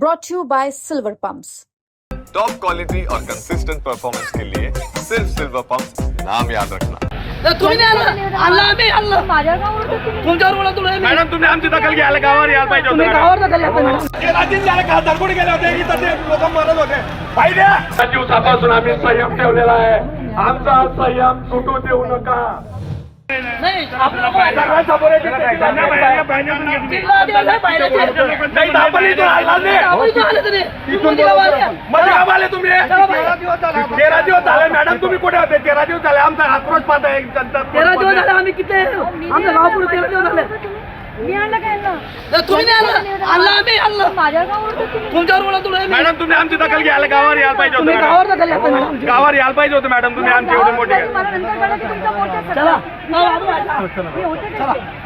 brought to you by Silver Pumps. Top quality और consistent performance के लिए सिर्फ सिल्वर पंप नाम याद रखना। तुम्ही मॅडम तुम्ही आमची दखल घ्यायला गावावर यायला पाहिजे दिवसापासून आम्ही संयम ठेवलेला आहे. आमचा संयम सुटू देऊ नका. नाही तुम्ही. तेरा दिवस झाले मॅडम तुम्ही कुठे होते तेरा दिवस झाले. आमचा आक्रोश पाहता तेरा दिवस झाले आम्ही किती? आमच्या गावापुढे तेरा दिवस झाले. मी आणलं काय आणलं तर तुम्ही नाही आणलं आणलं आम्ही आणलं माझ्या गावावर तर तुम्ही तुमच्यावर बोला तुम्ही मॅडम तुम्ही आमची दखल घ्यायला गावावर यायला पाहिजे तुम्ही होतं गावावर. दखल घ्या पण. गावावर यायला पाहिजे होतं मॅडम तुम्ही आमची एवढी मोठी मला नंतर कळलं की तुमचा मोर्चा सगळा. चला हो, आपण आता. मी होते तिथे.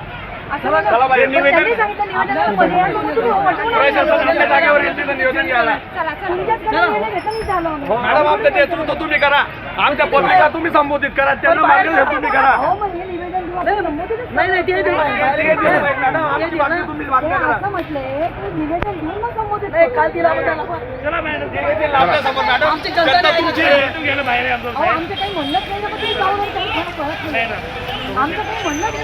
असं चला, नका. चला बाई, पण निवेदन- त्यांनी सांगितलं निवेदनाला पर्याय म्हणून तुम्ही मोर्चा प्रशासन आपल्या जागेवर येईल तिथं नियोजन घ्यायला चला, तुमच्याच कडे घेतलं मी झालो आम्ही. मॅडम आमचं नेतृत्व तुम्ही करा आमच्या पत्रिका तुम्ही संबोधित करा त्यांना मार्गदर्शन तुम्ही करा मग हे निवेदन नाही नाही ते आमची. काल जनता काही म्हणणंच नाही. आमचं काही म्हणणंच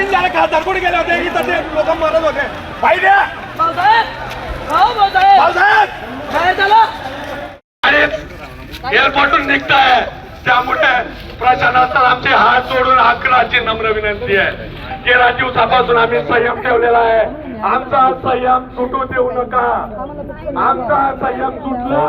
ज्याला गेले होते? इथं ते लोक मरत होते. पाहिजे भाऊसाहेब! भाऊसाहेब! भाऊसाहेब! काय झालं? आणि एअरपोर्टून निघताय. त्यामुळे प्रशासनाला आमचे हात जोडून अकराची नम्र विनंती आहे. गेल्या दिवसापासून आम्ही संयम ठेवलेला आहे. आमचा संयम सुटू देऊ नका. आमचा संयम सुटला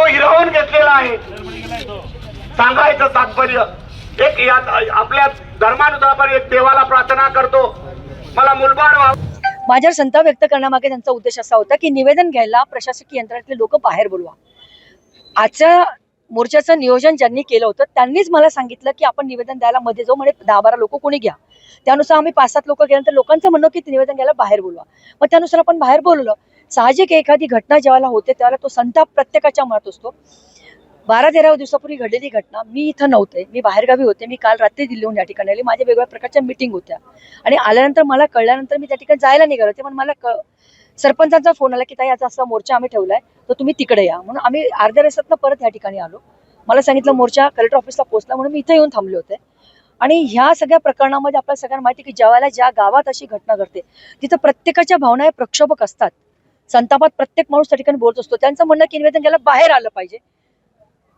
तो हिरावून घेतलेला आहे. सांगायचं तात्पर्य एक यात आपल्या धर्मानुसार एक देवाला प्रार्थना करतो. मला मुलबाड व्हावं माझ्यावर संताप व्यक्त करण्यामागे त्यांचा उद्देश असा होता की निवेदन घ्यायला प्रशासकीय यंत्रातले लोक बाहेर बोलवा. आजच्या मोर्चाचं नियोजन ज्यांनी केलं होतं त्यांनीच मला सांगितलं की आपण निवेदन द्यायला मध्ये जाऊ म्हणे दहा बारा लोक कोणी घ्या. त्यानुसार आम्ही पाच सात लोक गेल्यानंतर लोकांचं म्हणणं की निवेदन घ्यायला बाहेर बोलवा. मग त्यानुसार आपण बाहेर बोलवलं साहजिक एखादी घटना ज्यावेळेला होते त्यावेळेला तो संताप प्रत्येकाच्या मनात असतो. बारा तेरा दिवसापूर्वी घडलेली घटना मी इथं नव्हते मी बाहेरगावी होते मी काल रात्री दिल्लीहून या ठिकाणी आली. माझ्या वेगवेगळ्या प्रकारच्या मिटिंग होत्या. आणि आल्यानंतर मला कळल्यानंतर मी त्या ठिकाणी जायला निघाले होते पण मला क सरपंचांचा फोन आला की ताई आता असा मोर्चा आम्ही ठेवलाय तर तुम्ही तिकडे या. म्हणून आम्ही अर्ध्या रस्त्यातनं परत या ठिकाणी आलो. मला सांगितलं मोर्चा कलेक्टर ऑफिसला पोहोचला. म्हणून मी इथे येऊन थांबले होते. आणि ह्या सगळ्या प्रकरणामध्ये आपल्याला सगळ्यांना माहिती आहे की ज्या वेळेला ज्या गावात अशी घटना घडते तिथं प्रत्येकाच्या भावना हे प्रक्षोभक असतात. संतापात प्रत्येक माणूस त्या ठिकाणी बोलत असतो. त्यांचं म्हणणं की निवेदन ज्याला बाहेर आलं पाहिजे.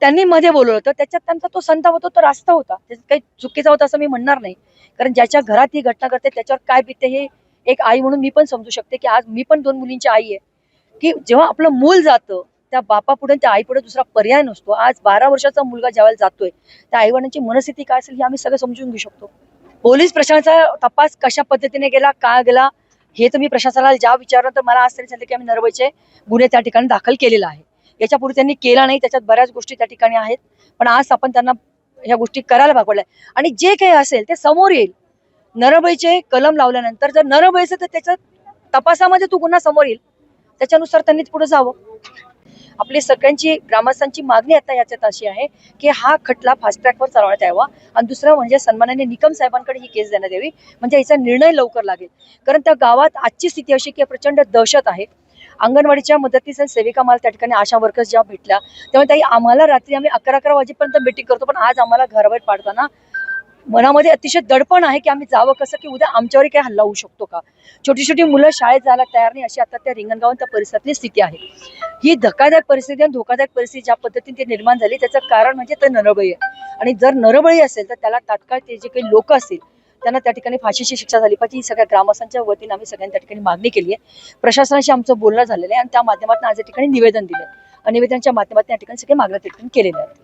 त्यांनी मध्ये बोलवलं होतं. त्याच्यात त्यांचा तो संताप होता तो रास्ता होता. त्याच्यात काही चुकीचा होता असं मी म्हणणार नाही. कारण ज्याच्या घरात ही घटना घडते त्याच्यावर काय बिते हे एक आई म्हणून मी पण समजू शकते की आज मी पण दोन मुलींची आई आहे. की जेव्हा आपलं मूल जातं त्या बापापुढे त्या आईपुढे दुसरा पर्याय नसतो. आज बारा वर्षाचा मुलगा ज्यावेळेला जातोय त्या आईवडिलांची मनस्थिती काय असेल हे आम्ही सगळं समजून घेऊ शकतो. पोलीस प्रशासनाचा तपास कशा पद्धतीने गेला का गेला हे तर मी प्रशासनाला ज्या विचारलं तर मला आज तरी सांगितलं की आम्ही नरवईचे गुन्हे त्या ठिकाणी दाखल केलेला आहे. याच्यापूर्वी त्यांनी केला नाही त्याच्यात बऱ्याच गोष्टी त्या ठिकाणी आहेत. पण आज आपण त्यांना ह्या गोष्टी करायला भागवल्या. आणि जे काही असेल ते समोर येईल. नरबळीचे कलम लावल्यानंतर जर नरबळीचं तर त्याच्या तपासामध्ये तू गुन्हा समोर येईल. त्याच्यानुसार त्यांनी पुढे जावं. आपली सगळ्यांची ग्रामस्थांची मागणी आता याच्यात अशी आहे की हा खटला फास्ट ट्रॅकवर चालवण्यात यावा. आणि दुसरं म्हणजे सन्मानाने निकम साहेबांकडे ही केस देण्यात यावी. म्हणजे याचा निर्णय लवकर लागेल. कारण त्या गावात आजची स्थिती अशी की प्रचंड दहशत आहे. अंगणवाडीच्या मदतीस आणि सेविका मला त्या ठिकाणी आशा वर्कर्स ज्या भेटल्या तेव्हा ताई आम्हाला रात्री आम्ही अकरा अकरा वाजेपर्यंत मीटिंग करतो. पण आज आम्हाला घराबाहेर पाडताना मनामध्ये अतिशय दडपण आहे की आम्ही जावं कसं की उद्या आमच्यावर काही हल्ला होऊ शकतो का? छोटी छोटी मुलं शाळेत जायला तयार नाही अशी आता त्या रिंगणगाव त्या परिसरातली स्थिती आहे. ही धक्कादायक परिस्थिती आणि धोकादायक परिस्थिती ज्या पद्धतीने ती निर्माण झाली त्याचं कारण म्हणजे ते नरबळी आहे. आणि जर नरबळी असेल तर त्याला तात्काळ ते जे काही लोक असतील त्यांना त्या ठिकाणी फाशीची शिक्षा झाली पाहिजे. ही सगळ्या ग्रामस्थांच्या वतीने आम्ही सगळ्यांनी त्या ठिकाणी मागणी केली आहे. प्रशासनाशी आमचं बोलणं झालेलं आहे आणि त्या माध्यमातून आज या ठिकाणी निवेदन दिलं आणि निवेदनाच्या माध्यमातून या ठिकाणी सगळे मागण्या त्या ठिकाणी केलेल्या आहेत.